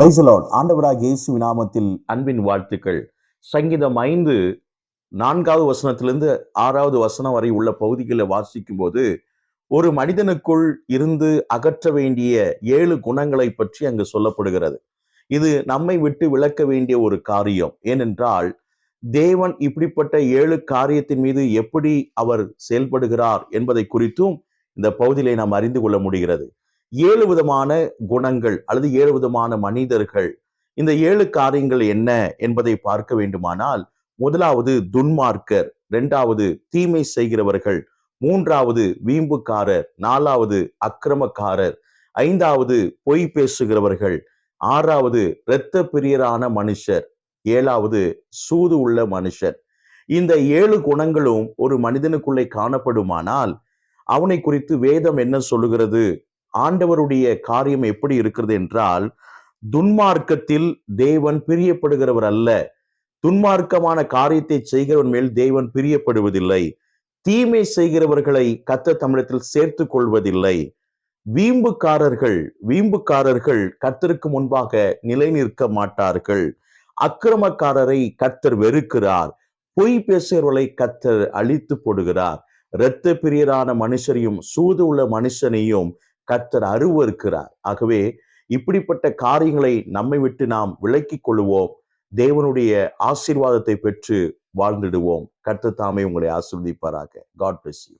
பிரைசலாட் ஆண்டவராக இயேசு நாமத்தில் அன்பின் வாழ்த்துக்கள். சங்கீதம் ஐந்து நான்காவது வசனத்திலிருந்து ஆறாவது வசனம் வரை உள்ள பகுதிகளை வாசிக்கும் போது ஒரு மனிதனுக்குள் இருந்து அகற்ற வேண்டிய ஏழு குணங்களை பற்றி அங்கு சொல்லப்படுகிறது. இது நம்மை விட்டு விளக்க வேண்டிய ஒரு காரியம். ஏனென்றால் தேவன் இப்படிப்பட்ட ஏழு காரியத்தின் மீது எப்படி அவர் செயல்படுகிறார் என்பதை குறித்தும் இந்த பகுதியிலே நாம் அறிந்து கொள்ள முடிகிறது. ஏழு விதமான குணங்கள் அல்லது ஏழு விதமான மனிதர்கள். இந்த ஏழு காரியங்கள் என்ன என்பதை பார்க்க வேண்டுமானால் முதலாவது துன்மார்க்கர் இரண்டாவது தீமை செய்கிறவர்கள் மூன்றாவது வீம்புக்காரர் நாலாவது அக்கிரமக்காரர் ஐந்தாவது பொய் பேசுகிறவர்கள் ஆறாவது இரத்த பிரியரான மனுஷர் ஏழாவது சூது உள்ள மனுஷர். இந்த ஏழு குணங்களும் ஒரு மனிதனுக்குள்ளே காணப்படுமானால் அவனை குறித்து வேதம் என்ன சொல்லுகிறது? ஆண்டவருடைய காரியம் எப்படி இருக்கிறது என்றால் துன்மார்க்கத்தில் தேவன் பிரியப்படுகிறவர் அல்ல. துன்மார்க்கமான காரியத்தை செய்கிறவன் மேல் தேவன் பிரியப்படுவதில்லை. தீமை செய்கிறவர்களை கத்த தமிழத்தில் சேர்த்து கொள்வதில்லை. வீம்புக்காரர்கள் வீம்புக்காரர்கள் கத்தருக்கு முன்பாக நிலை நிற்க மாட்டார்கள். அக்கிரமக்காரரை கத்தர் வெறுக்கிறார். பொய் பேசுகிறவர்களை கத்தர் அழித்து போடுகிறார். இரத்த பிரியரான மனுஷரையும் சூது உள்ள மனுஷனையும் கர்த்தர் அருவருக்கிறார். ஆகவே இப்படிப்பட்ட காரியங்களை நம்மை விட்டு நாம் விலக்கி கொள்வோம் தேவனுடைய ஆசீர்வாதத்தை பெற்று வாழ்ந்திடுவோம். கர்த்தர் தாமே உங்களை ஆசிர்வதிப்பாராக. God bless you